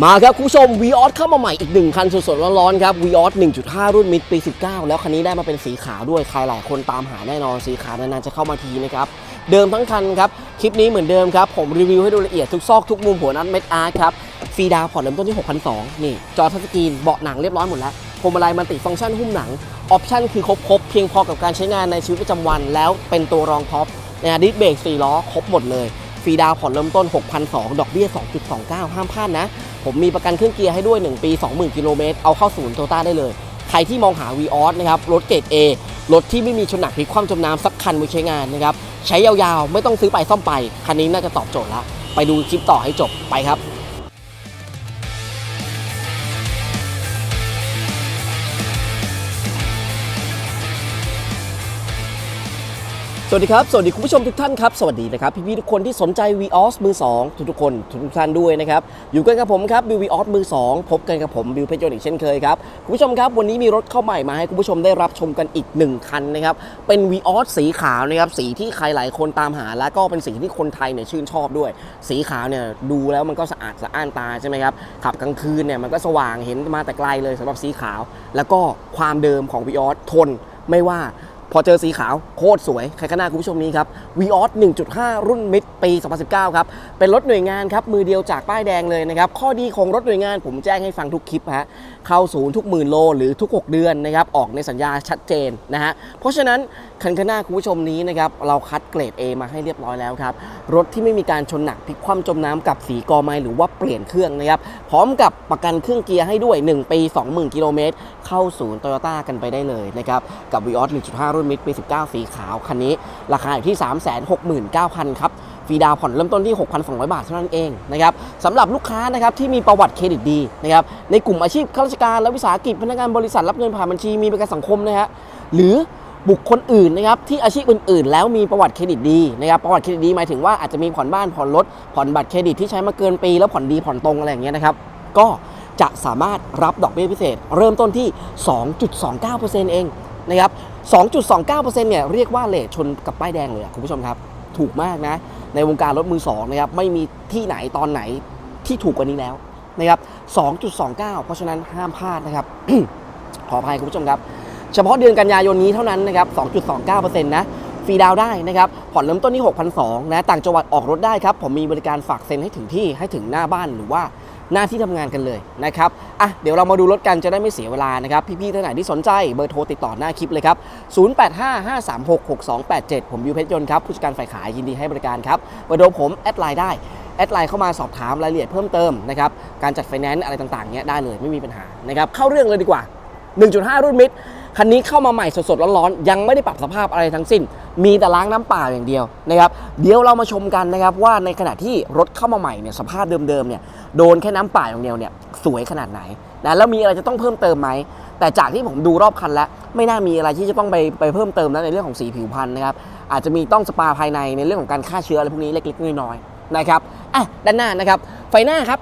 มาครับคุณผู้ชม v ีออสเข้ามาใหม่อีกหนึ่งคันสดๆร้อนๆครับ v ีออส1.5 รุ่นมิดปี 19 แล้วคันนี้ได้มาเป็นสีขาวด้วย ใครหลายคนตามหาแน่นอนสีขาวนานๆจะเข้ามาทีนะครับ เดิมทั้งคันครับ คลิปนี้เหมือนเดิมครับ ผมรีวิวให้ดูละเอียดทุกซอกทุกมุมหัวนัดเม็ดอาร์ตครับฟรีดาวผ่อนเริ่มต้นที่ 6,200 นี่ จอทัชสกรีนเบาะหนังเรียบร้อยหมดแล้วพวงมาลัยมันติฟังก์ชันหุ้มหนังออปชั่นคือครบๆเพียงพอกับการใช้งานในชีวิตประจำวัน แล้วเป็นตัวรองท็อปนะดิสเบรก4ล้อครบหมดเลย ฟรีดาวผ่อนเริ่มต้น 6,200 ดอกเบี้ย 2.29 ห้ามพลาดนะ ผมมีประกันเครื่องเกียร์ให้ด้วย 1 ปี 20,000 กิโลเมตร เอาเข้าศูนย์โตต้าได้เลย ใครที่มองหา v ีออสนะครับ รถเกรด A รถที่ไม่มีชนหนักพลิกคว่ำจมน้ำสักคันไว้ใช้งานนะครับ ใช้ยาวๆ ไม่ต้องซื้อไปซ่อมไป คันนี้น่าจะตอบโจทย์ละ ไปดูคลิปต่อให้จบ ไปครับ สวัสดีครับ สวัสดีคุณผู้ชมทุกท่านครับ สวัสดีนะครับ พี่ๆทุกคนที่สนใจ v ีออสมือ 2 ทุกๆคนทุกๆท่านด้วยนะครับ อยู่กันกับผมครับบิววีออสมือ 2 พบกันกับผมบิวเพชรยนต์อีกเช่นเคยครับ คุณผู้ชมครับ วันนี้มีรถเข้าใหม่มาให้คุณผู้ชมได้รับชมกันอีก 1 คันนะครับ เป็น v ีออสสีขาวนะครับ สีที่ใครหลายคนตามหา และก็เป็นสีที่คนไทยเนี่ยชื่นชอบด้วย สีขาวเนี่ยดูแล้วมันก็สะอาดสะอ้านตาใช่ไหมครับขับกลางคืนเนี่ยมันก็สว่างเห็นมาแต่ไกลเลยสำหรับสีขาว แล้วก็ความเดิมของ v ีออสทนไม่ว่า พอเจอสีขาวโคตรสวยใครก็น่าคุณผู้ชมนี้ครับ v ีออส1.5 รุ่นมิดปี 2019 ครับ เป็นรถหน่วยงานครับ มือเดียวจากป้ายแดงเลยนะครับ ข้อดีของรถหน่วยงานผมแจ้งให้ฟังทุกคลิปฮะเข้าศูนย์ทุกหมื่นโลหรือทุก 6 เดือนนะครับ ออกในสัญญาชัดเจนนะฮะเพราะฉะนั้นคันข้างหน้าคุณผู้ชมนี้นะครับเราคัดเกรด A มาให้เรียบร้อยแล้วครับ รถที่ไม่มีการชนหนักพลิกคว่ำจมน้ำกับสีกอไม้หรือว่าเปลี่ยนเครื่องนะครับพร้อมกับประกันเครื่องเกียร์ให้ด้วย 1 ปี 20,000กิโลเมตรเข้าศูนย์โตโยต้ากันไปได้เลยนะครับ กับ v ีออส1.5 รุ่นมิดปี 19 สีขาว คันนี้ ราคาอยู่ที่ 369,000 ครับฟรีดาวผ่อนเริ่มต้นที่ 6,200 บาทเท่านั้นเองนะครับสำหรับลูกค้านะครับที่มีประวัติเครดิตดีนะครับในกลุ่มอาชีพข้าราชการและวิสาหกิจพนักงานบริษัทรับเงินผ่านบัญชีมีประกันสังคมนะฮะหรือบุคคลอื่นนะครับที่อาชีพอื่น ๆ แล้วมีประวัติเครดิตดีนะครับประวัติเครดิตดีหมายถึงว่าอาจจะมีผ่อนบ้านผ่อนรถผ่อนบัตรเครดิตที่ใช้มาเกินปีแล้วผ่อนดีผ่อนตรงอะไรอย่างเงี้ยนะครับก็ จะสามารถรับดอกเบี้ยพิเศษ เริ่มต้นที่ 2.29%เองนะครับ 2.29%เนี่ยเรียกว่าเลทชนกับป้ายแดงเลยคุณผู้ชมครับ ถูกมากนะ ในวงการรถมือสองนะครับไม่มีที่ไหนตอนไหนที่ถูกกว่านี้แล้วนะครับ 2.29 เพราะฉะนั้นห้ามพลาดนะครับ ขออภัยคุณผู้ชมครับ เฉพาะเดือนกันยายนนี้เท่านั้นนะครับ 2.29%นะฟรีดาวได้นะครับ ผ่อนเริ่มต้นที่ 6,200นะ ต่างจังหวัดออกรถได้ครับ ผมมีบริการฝากเซ็นให้ถึงที่ให้ถึงหน้าบ้านหรือว่า หน้าที่ทำงานกันเลยนะครับอะเดี๋ยวเรามาดูรถกันจะได้ไม่เสียเวลานะครับพี่ๆท่านไหนที่สนใจเบอร์โทรติดต่อหน้าคลิปเลยครับ 0855366287 ผมยูเพชรยนต์ครับผู้จัดการฝ่ายขายยินดีให้บริการครับเบอร์โทรผมแอดไลน์ได้แอดไลน์เข้ามาสอบถามรายละเอียดเพิ่มเติมนะครับการจัดไฟแนนซ์อะไรต่างๆเนี้ยได้เลยไม่มีปัญหานะครับเข้าเรื่องเลยดีกว่า 1.5 รุ่นมิด คันนี้เข้ามาใหม่สดๆร้อนๆยังไม่ได้ปรับสภาพอะไรทั้งสิ้น มีแต่ล้างน้ำเปล่าอย่างเดียวนะครับเดี๋ยวเรามาชมกันนะครับว่าในขณะที่รถเข้ามาใหม่เนี่ยสภาพเดิมๆเนี่ยโดนแค่น้ำเปล่าอย่างเดียวเนี่ยสวยขนาดไหนนะแล้วมีอะไรจะต้องเพิ่มเติมไหมแต่จากที่ผมดูรอบคันแล้ว ไม่น่ามีอะไรที่จะต้องไปไปเพิ่มเติมแล้วในเรื่องของสีผิวพรรณนะครับอาจจะมีต้องสปาภายในในเรื่องของการฆ่าเชื้ออะไรพวกนี้เล็กๆน้อยๆนะครับอะด้านหน้านะครับไฟหน้าครับ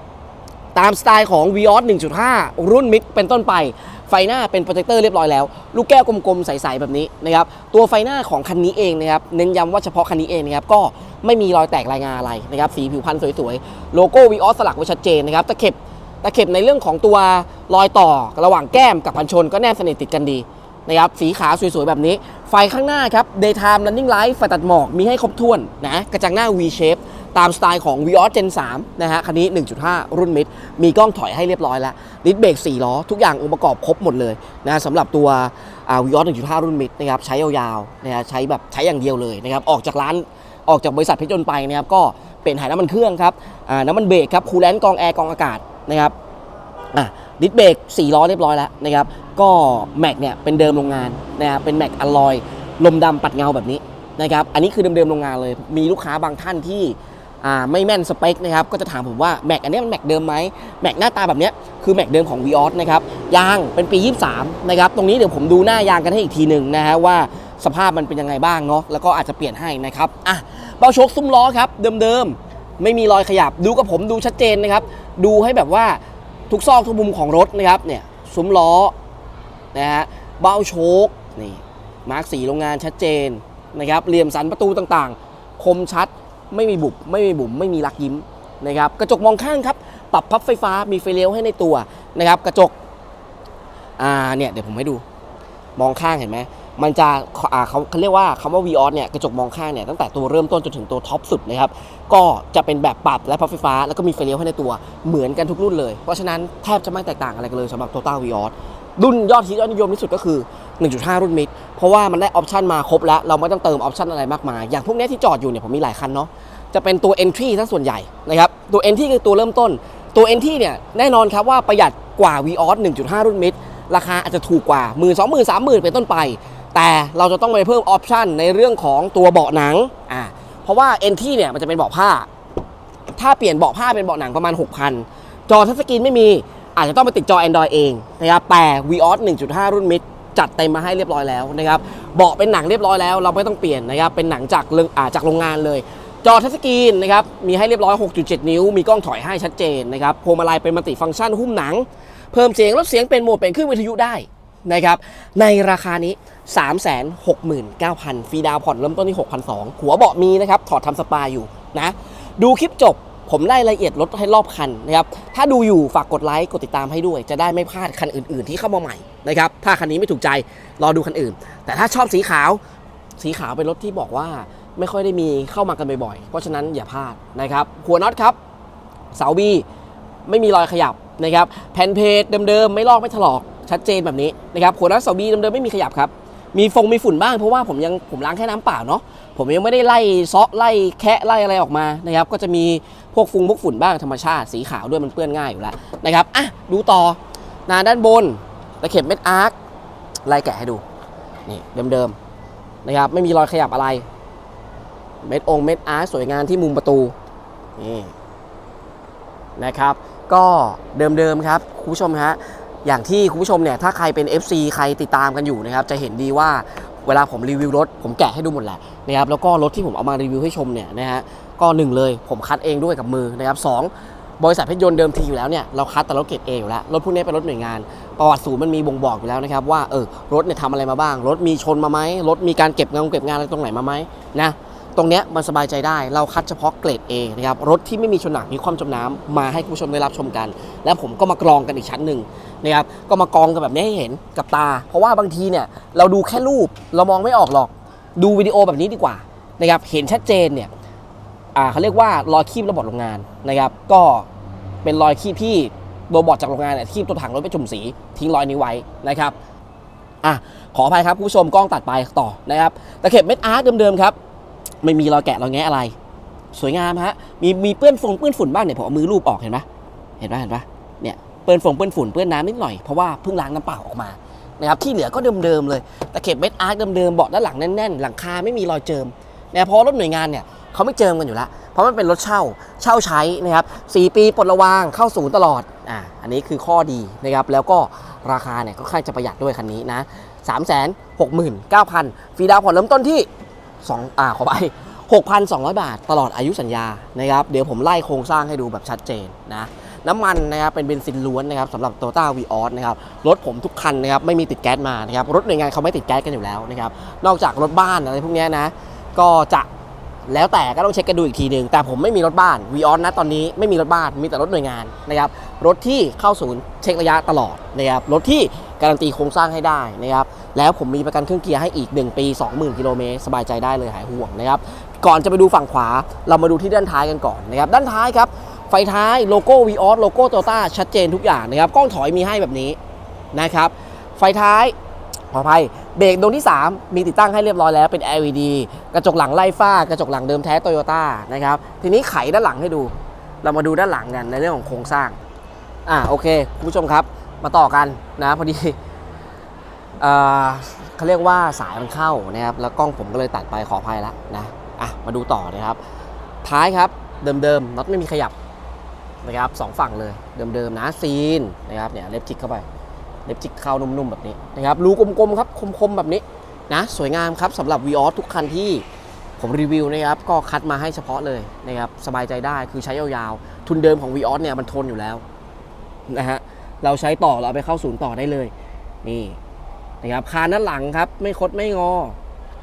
ตามสไตล์ของ v ีออส1.5 รุ่นมิกเป็นต้นไป ไฟหน้าเป็นโปรเจคเตอร์เรียบร้อยแล้ว ลูกแก้วกลมๆ ใสๆ แบบนี้นะครับ ตัวไฟหน้าของคันนี้เองนะครับ เน้นย้ำว่าเฉพาะคันนี้เองนะครับ ก็ไม่มีรอยแตกรายงานอะไรนะครับ สีผิวพรรณสวยๆ โลโก้ v ีออสสลักไว้ชัดเจนนะครับ ตะเข็บ ตะเข็บในเรื่องของตัวรอยต่อระหว่างแก้มกับพันชนก็แนบสนิทติดกันดีนะครับ สีขาวสวยๆ แบบนี้ ไฟข้างหน้าครับ daytime running light ไฟตัดหมอก มีให้ครบถ้วนนะ กระจังหน้า V shape ตามสไตล์ของ v ีออส Gen 3นะฮะคันนี้ 1.5 รุ่นมิดมีกล้องถอยให้เรียบร้อยแล้วดิสเบรก4ล้อ ทุกอย่างองค์ประกอบครบหมดเลยนะสำหรับตัววีออส1.5 รุ่นมิดนะครับใช้ยาวๆนะฮะใช้แบบใช้อย่างเดียวเลยนะครับออกจากร้านออกจากบริษัทเพชรยนต์ไปนะครับก็เปลี่ยนถ่ายน้ำมันเครื่องครับน้ำมันเบรกครับคูลแลนต์กองแอร์กองอากาศนะครับดิสเบรก4ล้อเรียบร้อยแล้วนะครับก็แม็กเนี่ยเป็นเดิมโรงงานนะครับเป็นแม็กอลลอยลมดำปัดเงาแบบนี้นะครับอันนี้คือเดิมๆโรงงานเลย มีลูกค้าบางท่านที่ ไม่แม่นสเปคนะครับก็จะถามผมว่าแม็กอันนี้มันแม็กเดิมไหมแม็กหน้าตาแบบนี้คือแม็กเดิมของ v ีออสนะครับยางเป็นปี 23 นะครับตรงนี้เดี๋ยวผมดูหน้ายางกันให้อีกทีหนึ่งนะฮะว่าสภาพมันเป็นยังไงบ้างเนาะแล้วก็อาจจะเปลี่ยนให้นะครับอะเบาโชคซุ้มล้อครับเดิมๆไม่มีรอยขยับดูกับผมดูชัดเจนนะครับดูให้แบบว่าทุกซอกทุกมุมของรถนะครับเนี่ยซุ้มล้อนะฮะเบ้าโชคนี่มาร์กสีโรงงานชัดเจนนะครับเหลี่ยมสันประตูต่างๆ คมชัด ไม่มีบุบไม่มีบุ๋มไม่มีลักยิ้มนะครับกระจกมองข้างครับปรับพับไฟฟ้ามีไฟเลี้ยวให้ในตัวนะครับกระจกอ่าเนี่ยเดี๋ยวผมให้ดูมองข้างเห็นไหมมันจะเขาเขาเรียกว่าคำว่า v ีออสเนี่ยกระจกมองข้างเนี่ยตั้งแต่ตัวเริ่มต้นจนถึงตัวท็อปสุดนะครับก็จะเป็นแบบปรับและพับไฟฟ้า แล้วก็มีไฟเลี้ยวให้ในตัวเหมือนกันทุกรุ่นเลย เพราะฉะนั้นแทบจะไม่แตกต่างอะไรกันเลยสำหรับ Toyota v ีออส รุ่นยอดฮิตยอดนิยมที่สุดก็คือ 1.5 รุ่นมิดเพราะว่ามันได้ออปชันมาครบแล้ว เราไม่ต้องเติมออปชันอะไรมากมาย อย่างพวกนี้ที่จอดอยู่เนี่ยผมมีหลายคันเนาะจะเป็นตัว entry ซะส่วนใหญ่นะครับตัว entry คือตัวเริ่มต้นตัว entry เนี่ยแน่นอนครับว่าประหยัดกว่า v ีออส1.5 รุ่นมิดราคาอาจจะถูกกว่า 1 2 0 0 0 0 3 0 0 0 0 เป็นต้นไป แต่เราจะต้องไปเพิ่มออปชันในเรื่องของตัวเบาะหนังอ่าเพราะว่า entry เนี่ยมันจะเป็นเบาะผ้า ถ้าเปลี่ยนเบาะผ้าเป็นเบาะหนังประมาณ 6,000 จอทัชสกรีนไม่มี อาจจะต้องไปติดจอ Android เองนะครับแต่ Vios 1.5 รุ่นมิดจัดเต็มมาให้เรียบร้อยแล้วนะครับเบาะเป็นหนังเรียบร้อยแล้ว เราไม่ต้องเปลี่ยนนะครับเป็นหนังจากเรื่อาจากโรงงานเลย จอทัชสกรีนนะครับมีให้เรียบร้อย 6.7 นิ้ว มีกล้องถอยให้ชัดเจนนะครับพวงมาลัยเป็นมัลติฟังก์ชันหุ้มหนัง เพิ่มเสียงลดเสียงเป็นโหมดเป็นขึ้นวิทยุได้นะครับในราคานี้ 369,000ฟรีดาวผ่อนเริ่มต้นที่6,200หัวเบาะมีนะครับถอดทำสปาอยู่นะดูคลิปจบ ผมไล่รายละเอียดรถให้รอบคันนะครับ ถ้าดูอยู่ฝากกดไลค์กดติดตามให้ด้วย จะได้ไม่พลาดคันอื่น ๆ ที่เข้ามาใหม่นะครับ ถ้าคันนี้ไม่ถูกใจรอดูคันอื่น แต่ถ้าชอบสีขาว สีขาวเป็นรถที่บอกว่าไม่ค่อยได้มีเข้ามากันบ่อยๆ เพราะฉะนั้นอย่าพลาดนะครับหัวน็อตครับ เสาบีไม่มีรอยขยับนะครับ แผ่นเพจเดิมๆไม่ลอกไม่ถลอกชัดเจนแบบนี้นะครับหัวน็อตเสาบีเดิมๆไม่มีขยับครับ มีฟงมีฝุ่นบ้างเพราะว่าผมยังผมล้างแค่น้ำเปล่าเนาะผมยังไม่ได้ไล่ซาะไล่แคะไล่อะไรออกมานะครับ ก็จะมีพวกฟุงพวกฝุ่นบ้างธรรมชาติ สีขาวด้วยมันเปื้อนง่ายอยู่แล้วนะครับอะดูต่อนาด้านบนตะเข็บเม็ดอาร์คไล่แกะให้ดูนี่เดิมๆนะครับไม่มีรอยขยับอะไร เม็ดองเม็ดอาร์คสวยงามที่มุมประตูนี่นะครับ ก็เดิมๆครับคุณผู้ชมฮะ อย่างที่คุณผู้ชมเนี่ยถ้าใครเป็น FC ใครติดตามกันอยู่นะครับจะเห็นดีว่าเวลาผมรีวิวรถ ผมแกะให้ดูหมดแหละนะครับแล้วก็รถที่ผมเอามารีวิวให้ชมเนี่ยนะฮะก็หนึ่งเลยผมคัดเองด้วยกับมือนะครับสองบริษัทเพชรยนต์เดิมทีอยู่แล้วเนี่ยเราคัดแต่รถเกรดเออยู่แล้ว รถพวกนี้เป็นรถหน่วยงาน ประวัติศูนย์มันมีบ่งบอกอยู่แล้วนะครับว่าเออรถเนี่ยทำอะไรมาบ้าง รถมีชนมาไหมรถมีการเก็บงานเก็บงานอะไรตรงไหนมาไหมนะ ตรงเนี้ยมันสบายใจได้เราคัดเฉพาะเกรด A นะครับรถที่ไม่มีชนหนักมีความจมน้ำมาให้คุณผู้ชมได้รับชมกัน แล้วผมก็มากรองกันอีกชั้นหนึ่งนะครับก็มากรองกันแบบนี้ให้เห็นกับตา เพราะว่าบางทีเนี่ยเราดูแค่รูปเรามองไม่ออกหรอก ดูวิดีโอแบบนี้ดีกว่านะครับเห็นชัดเจนเนี่ยอ่าเขาเรียกว่ารอยคีบระบบโรงงานนะครับก็เป็นรอยคีบที่โรบอทจากโรงงานเนี่ยคีบตัวถังรถไปจุ่มสีทิ้งรอยนี้ไว้นะครับอะขออภัยครับคุณผู้ชมกล้องตัดไปต่อนะครับตะเข็บเม็ดอาร์ตเดิมๆครับ ไม่มีรอยแกะรอยแงะอะไร สวยงามฮะมีมีเปื้อนฟงเปื้อนฝุ่นบ้างเนี่ยผมเอามือลูบออกเห็นปะเห็นปะเห็นปะเนี่ยเปื้อนฟงเปื้อนฝุ่นเปื้อนน้ำนิดหน่อยเพราะว่าเพิ่งล้างน้ำเปล่าออกมานะครับที่เหลือก็เดิมๆเลยตะเข็บเม็ดอาร์คเดิมๆเบาะด้านหลังแน่นๆหลังคาไม่มีรอยเจิมนะเพราะรถหน่วยงานเนี่ยเขาไม่เจิมกันอยู่แล้ว เพราะมันเป็นรถเช่าเช่าใช้นะครับสี่ปีปลดระวางเข้าศูนย์ตลอดอ่าอันนี้คือข้อดีนะครับแล้วก็ราคาเนี่ยก็ค่อนข้างจะประหยัดด้วยคันนี้นะ3 6 9 0 0 0ฟรีดาวผ่อนเริ่มต้นที่ 2อ่าขอไป6,200 บาทตลอดอายุสัญญานะครับเดี๋ยวผมไล่โครงสร้างให้ดูแบบชัดเจนนะน้ำมันนะครับเป็นเบนซินล้วนนะครับสำหรับ t o y o ต้าวีออสนะครับรถผมทุกคันนะครับไม่มีติดแก๊สมานะครับรถหน่วยงานเขาไม่ติดแก๊สกันอยู่แล้วนะครับนอกจากรถบ้านอะไรพวกนี้นะก็จะแล้วแต่ก็ต้องเช็คกันดูอีกทีหนึ่งแต่ผมไม่มีรถบ้านวีออสนะตอนนี้ไม่มีรถบ้านมีแต่รถหน่วยงานนะครับรถที่เข้าศูนย์เช็คระยะตลอดนะครับรถที่ การันตีโครงสร้างให้ได้นะครับแล้วผมมีประกันเครื่องเกียร์ให้อีก 1 ปี 20,000กิโลเมตรสบายใจได้เลยหายห่วงนะครับก่อนจะไปดูฝั่งขวาเรามาดูที่ด้านท้ายกันก่อนนะครับด้านท้ายครับไฟท้ายโลโก้ v ีออสโลโก้โตต้าชัดเจนทุกอย่างนะครับกล้องถอยมีให้แบบนี้นะครับไฟท้ายขออภัยเบรกดวงที่ 3 มีติดตั้งให้เรียบร้อยแล้วเป็น LED กระจกหลังไล่ฟ้ากระจกหลังเดิมแท้โตโยต้านะครับทีนี้ไขด้านหลังให้ดู เรามาดูด้านหลังกันในเรื่องของโครงสร้างอ่าโอเคคุณผู้ชมครับ มาต่อกันนะพอดีเขาเรียกว่าสายมันเข้านะครับแล้วกล้องผมก็เลยตัดไปขออภัยแล้วนะอะมาดูต่อนะครับ ท้ายครับเดิมๆน็อตไม่มีขยับนะครับสองฝั่งเลยเดิมๆนะซีนนะครับเนี่ยเล็บจิกเข้าไปเล็บจิกเข้านุ่มๆแบบนี้นะครับรูกลมๆครับคมๆแบบนี้นะสวยงามครับสำหรับวีออสทุกคันที่ผมรีวิวนะครับก็คัดมาให้เฉพาะเลยนะครับสบายใจได้คือใช้ยาวๆทุนเดิมของวีออสเนี่ยมันทนอยู่แล้วนะฮะ เราใช้ต่อเราเอาไปเข้าศูนย์ต่อได้เลย นี่นะครับคานด้านหลังครับ ไม่คดไม่งอ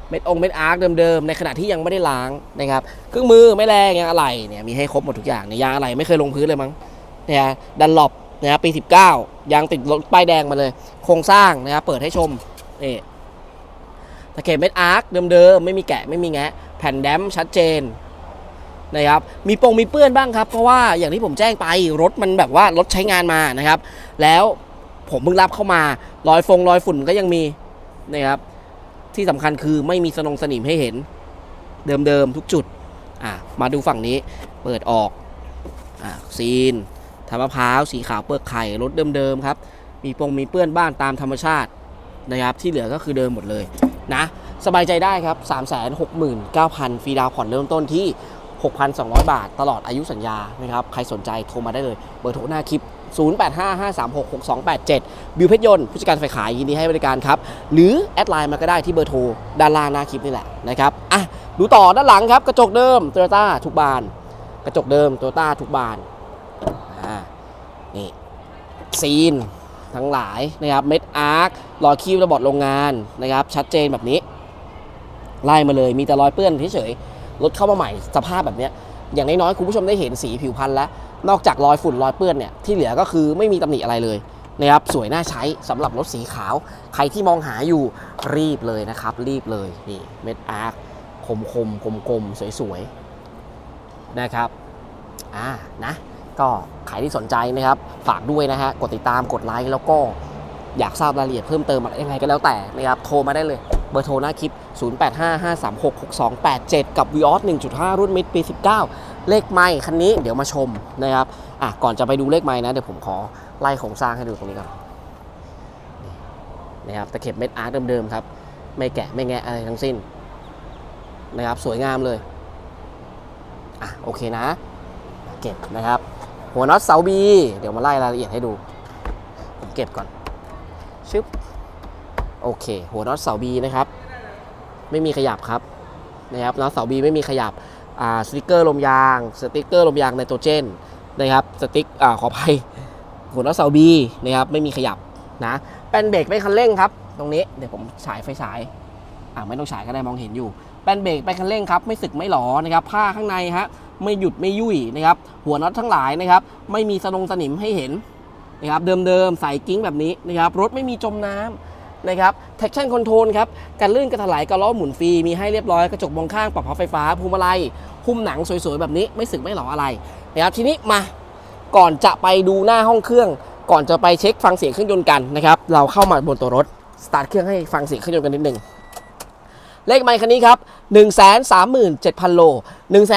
เม็ดองเม็ดอาร์คเดิมๆในขณะที่ยังไม่ได้ล้างนะครับเครื่องมือไม่แรงยางอะไหล่เนี่ยมีให้ครบหมดทุกอย่างเนี่ยยางอะไหล่ไม่เคยลงพื้นเลยมั้งนะฮะดันหลบนะฮะปี 19 ยางติดรถป้ายแดงมาเลย โครงสร้างนะครับเปิดให้ชมนี่ตะเข็บเม็ดอาร์คเดิมๆไม่มีแกะไม่มีแงะ แผ่นแดมชัดเจน นะครับมีปงมีเปื้อนบ้างครับ เพราะว่าอย่างที่ผมแจ้งไปรถมันแบบว่ารถใช้งานมานะครับ แล้วผมเพิ่งรับเข้ามารอยฟงรอยฝุ่นก็ยังมีนะครับที่สำคัญคือไม่มีสนงสนิมให้เห็น เดิมๆทุกจุดอะมาดูฝั่งนี้เปิดออกอะซีนทำมะพร้าวสีขาวเปลือกไข่รถเดิมๆครับ มีปงมีเปื้อนบ้านตามธรรมชาตินะครับที่เหลือก็คือเดิมหมดเลยนะสบายใจได้ครับ 369,000ฟรีดาวผ่อนเริ่มต้นที่ 6,200 บาท ตลอดอายุสัญญานะครับ ใครสนใจโทรมาได้เลย เบอร์โทรหน้าคลิป 0855366287 บิวเพชรยนต์ผู้จัดการฝ่ายขายยินดีให้บริการครับ หรือแอดไลน์มาก็ได้ที่เบอร์โทรด้านล่างหน้าคลิปนี่แหละนะครับ อะ ดูต่อด้านหลังครับ กระจกเดิมโตโยต้าทุกบาน กระจกเดิมโตโยต้าทุกบาน อ่า นี่ซีนทั้งหลายนะครับ เม็ดอาร์ครอยคีบระบอดโรงงานนะครับ ชัดเจนแบบนี้ ไล่มาเลย มีแต่รอยเปื้อนเฉยๆ รถเข้ามาใหม่สภาพแบบนี้อย่างน้อยๆคุณผู้ชมได้เห็นสีผิวพรรณแล้วนอกจากรอยฝุ่นรอยเปื้อนเนี่ยที่เหลือก็คือไม่มีตำหนิอะไรเลยนะครับสวยน่าใช้สำหรับรถสีขาว ใครที่มองหาอยู่รีบเลยนะครับ รีบเลยนี่เม็ดอาร์คคมคมคมคมๆสวยๆนะครับอ่านะก็ใครที่สนใจนะครับ ฝากด้วยนะฮะกดติดตามกดไลค์แล้วก็อยากทราบรายละเอียดเพิ่มเติมอะไรยังไงก็แล้วแต่นะครับโทรมาได้เลย เบอร์โทรหน้าคลิป 0855366287 กับ v ีออส1.5 รุ่นมิดปี 19 เลขไมค์คันนี้เดี๋ยวมาชมนะครับอะก่อนจะไปดูเลขไมค์นะ เดี๋ยวผมขอไล่โครงสร้างให้ดูตรงนี้ก่อนนี่นะครับตะเข็บเม็ดอาร์ตเดิมๆครับ ไม่แกะไม่แงะอะไรทั้งสิ้นนะครับสวยงามเลยอะโอเคนะ เก็บนะครับ หัวน็อตเสาบี เดี๋ยวมาไล่รายละเอียดให้ดู ผมเก็บก่อน ชึบ โอเค หัวน็อตเสาบีนะครับ ไม่มีขยับครับนะครับน็อตเสาบีไม่มีขยับสติกเกอร์ลมยาง สติกเกอร์ลมยางไนโตรเจนนะครับสติกอขออภัยหัวน็อตเสาบีนะครับไม่มีขยับนะแป้นเบรกไม่คันเร่งครับ ตรงนี้เดี๋ยวผมฉายไฟฉายอ่าไม่ต้องฉายก็ได้มองเห็นอยู่แป้นเบรกไปคันเร่งครับไม่สึกไม่หลอนะครับผ้าข้างในฮะไม่หยุดไม่ยุ่ยนะครับหัวน็อตทั้งหลายนะครับไม่มีสนงสนิมให้เห็นนะครับเดิมๆใส่กิ้งแบบนี้นะครับรถไม่มีจมน้ำ นะครับ traction control ครับการลื่นกระถลายกระล้อหมุนฟรีมีให้เรียบร้อยกระจกมองข้างปรับพับไฟฟ้าพวงมาลัยหุ้มหนังสวยๆแบบนี้ไม่สึกไม่หลออะไรนะครับทีนี้มาก่อนจะไปดูหน้าห้องเครื่อง ก่อนจะไปเช็คฟังเสียงเครื่องยนต์กันนะครับเราเข้ามาบนตัวรถสตาร์ทเครื่องให้ฟังเสียงเครื่องยนต์กันนิดหนึ่งเลขไมค์คันนี้ครับ137,000 โล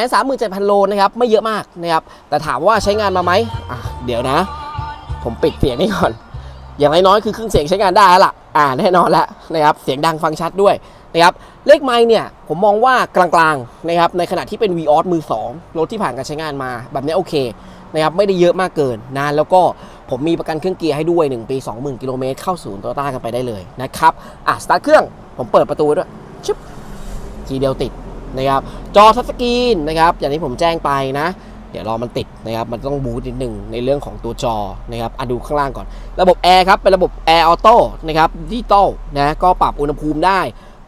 137,000 โลนะครับไม่เยอะมากนะครับแต่ถามว่าใช้งานมาไหมอะเดี๋ยวนะ ผมปิดเสียงนี้ก่อน อย่างน้อยๆคือเครื่องเสียงใช้งานได้แล้วล่ะอ่าแน่นอนแล้วนะครับเสียงดังฟังชัดด้วยนะครับเลขไมค์เนี่ยผมมองว่ากลางๆนะครับในขณะที่เป็น v ีออสมือ2รถที่ผ่านการใช้งานมาแบบนี้โอเคนะครับไม่ได้เยอะมากเกินนะแล้วก็ผมมีประกันเครื่องเกียร์ให้ด้วย 1 ปี 20,000 กิโลเมตรเข้าศูนย์โตโยต้ากันไปได้เลยนะครับอะสตาร์ทเครื่องผมเปิดประตูด้วยชึบทีเดียวติดนะครับจอทัชสกรีนนะครับอย่างที่ผมแจ้งไปนะ เดี๋ยวรอมันติดนะครับ มันต้องบูตนิดหนึ่งในเรื่องของตัวจอนะครับอะดูข้างล่างก่อน ระบบแอร์ครับ เป็นระบบแอร์ออโต้นะครับดิจิตอลนะก็ปรับอุณหภูมิได้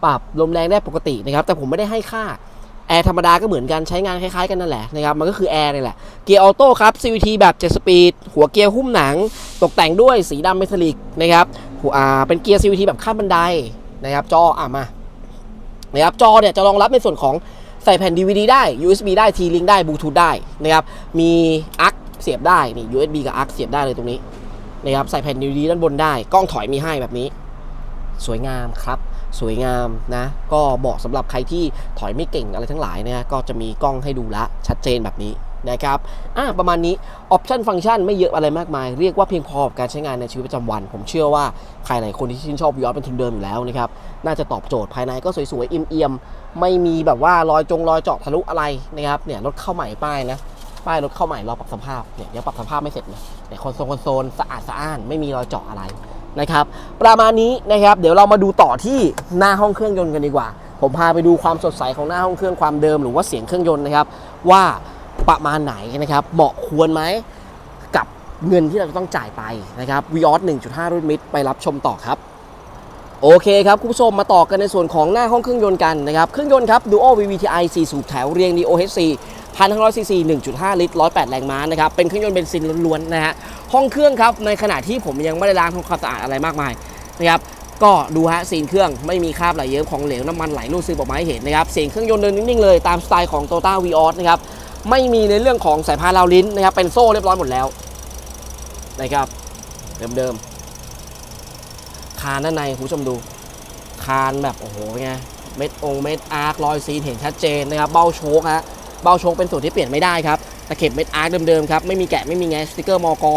ปรับลมแรงได้ปกตินะครับ แต่ผมไม่ได้ให้ค่าแอร์ธรรมดาก็เหมือนกันใช้งานคล้ายๆกันนั่นแหละนะครับมันก็คือแอร์นี่แหละ เกียร์ออโต้ครับ CVT แบบ7สปีด หัวเกียร์หุ้มหนัง ตกแต่งด้วยสีดำเมทัลลิกนะครับหัวอ่าเป็นเกียร์ CVT แบบข้ามบันไดนะครับจออะมานะครับจอเนี่ยจะรองรับในส่วนของ ใส่แผ่น DVD ได้ USB ได้ T-Link ได้ Bluetooth ได้นะครับมีอักเสียบได้นี่ USB กับอักเสียบได้เลยตรงนี้นะครับใส่แผ่น DVD ด้านบนได้ กล้องถอยมีให้แบบนี้ สวยงามครับ สวยงามนะ ก็เหมาะสำหรับใครที่ถอยไม่เก่งอะไรทั้งหลายนะก็จะมีกล้องให้ดูละชัดเจนแบบนี้นะครับ อะประมาณนี้ ออปชันฟังก์ชันไม่เยอะอะไรมากมาย เรียกว่าเพียงพอกับการใช้งานในชีวิตประจำวัน ผมเชื่อว่า ใครหลายคนที่ชื่นชอบวิออสเป็นทุนเดิมอยู่แล้วนะครับ น่าจะตอบโจทย์ภายในก็สวยๆเอี่ยมๆ ไม่มีแบบว่ารอยจงรอยเจาะทะลุอะไรนะครับเนี่ยรถเข้าใหม่ป้ายนะป้ายรถเข้าใหม่รอปรับสภาพเนี่ยยังปรับสภาพไม่เสร็จเลยเนี่ยคอนโซลคอนโซลสะอาดสะอ้านไม่มีรอยเจาะอะไรนะครับประมาณนี้นะครับเดี๋ยวเรามาดูต่อที่หน้าห้องเครื่องยนต์กันดีกว่า ผมพาไปดูความสดใสของหน้าห้องเครื่องความเดิมหรือว่าเสียงเครื่องยนต์นะครับ ว่าประมาณไหนนะครับเหมาะควรไหมกับเงินที่เราจะต้องจ่ายไปนะครับ v ีออส1.5 รุ่นมิดไปรับชมต่อครับ โอเคครับ คุณผู้ชมมาต่อกันในส่วนของหน้าห้องเครื่องยนต์กันนะครับ เครื่องยนต์ครับ Duo VVTi 4 สูบแถวเรียง DOHC 1,500ซีซี1.5 ลิตร 108 แรงม้านะครับ เป็นเครื่องยนต์เบนซินล้วนๆนะฮะ ห้องเครื่องครับ ในขณะที่ผมยังไม่ได้ล้างทำความสะอาดอะไรมากมายนะครับ ก็ดูฮะซีนเครื่องไม่มีคราบไหลเยิ้มของเหลวน้ำมันไหลรูดซึมออกมาให้เห็นนะครับเสียงเครื่องยนต์เดินนิ่งๆเลยตามสไตล์ของ t o y o t a v ีออสนะครับ ไม่มีในเรื่องของสายพานราวลิ้นนะครับ เป็นโซ่เรียบร้อยหมดแล้วนะครับเดิมๆ คานด้านในคุณผู้ชมดู คานแบบโอ้โหไงเม็ดองเม็ดอาร์ครอยซีนเห็นชัดเจนนะครับเบ้าโชคฮะเบ้าโชคเป็นส่วนที่เปลี่ยนไม่ได้ครับตะเข็บเม็ดอาร์คเดิมๆครับไม่มีแกะไม่มีแงสติกเกอร์มอกอ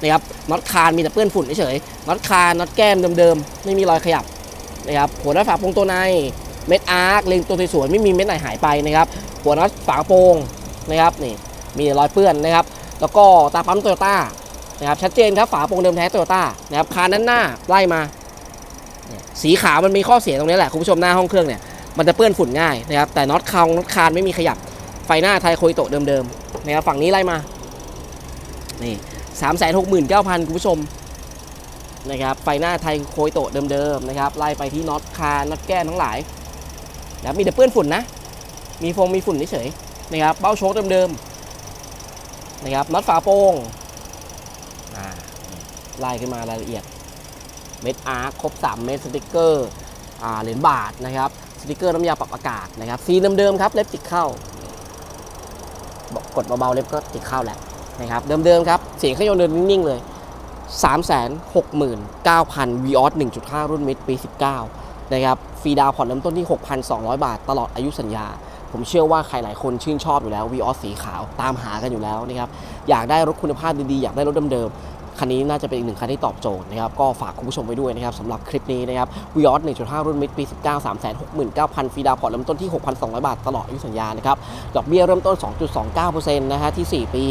นะครับน็อตคานมีแต่เปื้อนฝุ่นเฉยๆน็อตคานน็อตแก้มเดิมๆไม่มีรอยขยับนะครับหัวน็อตฝาโปรงตัวในเม็ดอาร์คเลงตัวสวยๆไม่มีเม็ดไหนหายไปนะครับหัวน็อตฝาโปรงนะครับนี่มีรอยเปื้อนนะครับ แล้วก็ตาปั๊มโตโยต้านะครับชัดเจนครับฝาโปรงเดิมแท้โตโยต้านะครับคานด้านหน้าไล่มา สีขาวมันมีข้อเสียตรงนี้แหละคุณผู้ชมหน้าห้องเครื่องเนี่ยมันจะเปื้อนฝุ่นง่ายนะครับแต่น็อตคางน็อตคานไม่มีขยับไฟหน้าไทยโคยโตเดิมๆนะครับฝั่งนี้ไล่มานี่สามแสนหกหมื่นเก้าพันคุณผู้ชมนะครับไฟหน้าไทยโคยโตเดิมๆนะครับไล่ไปที่น็อตคานน็อตแก้ทั้งหลายนะครับมีแต่เปื้อนฝุ่นนะ มีฟงมีฝุ่นเฉยๆนะครับเบ้าโชคเดิมๆนะครับน็อตฝาโปร่งไล่ขึ้นมารายละเอียด เม็ดอาร์ครบ 3 เม็ดสติกเกอร์เหรียญบาทนะครับสติกเกอร์น้ำยาปรับอากาศนะครับซีเดิมๆครับเล็บติดเข้ากดเบาๆเล็บก็ติดเข้าแหละนะครับเดิมๆครับเสียงเครื่องยนต์เดินนิ่งๆเลย 369,000 v ีออส1.5 รุ่นมิดปี 19 นะครับฟรีดาวผ่อนเริ่มต้นที่ 6,200 บาทตลอดอายุสัญญา ผมเชื่อว่าใครหลายคนชื่นชอบอยู่แล้ว v ีออสสีขาวตามหากันอยู่แล้วนะครับอยากได้รถคุณภาพดีๆ อยากได้รถเดิมๆคันนี้น่าจะเป็นอีกหนึ่งคันที่ตอบโจทย์นะครับก็ฝากคุณผู้ชมไว้ด้วยนะครับสำหรับคลิปนี้นะครับวีออส1.5 รุ่นมิดปี 19 369,000ฟรีดาวน์ผ่อนเริ่มต้นที่ 6,200 บาทตลอดอายุสัญญานะครับดอกเบี้ยเริ่มต้น 2.29%นะฮะที่ 4 ปี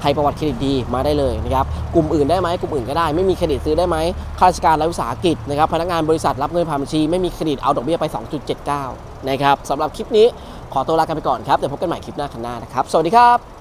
ใครประวัติเครดิตดีมาได้เลยนะครับกลุ่มอื่นได้ไหมกลุ่มอื่นก็ได้ไม่มีเครดิตซื้อได้ไหมข้าราชการรัฐวิสาหกิจนะครับพนักงานบริษัทรับเงินผ่านบัญชีไม่มีเครดิตเอาดอกเบี้ยไป 2.79นะครับสำหรับคลิปนี้ ขอตัวลากันไปก่อนครับเดี๋ยวพบกันใหม่คลิปหน้าคันหน้านะครับ สวัสดีครับ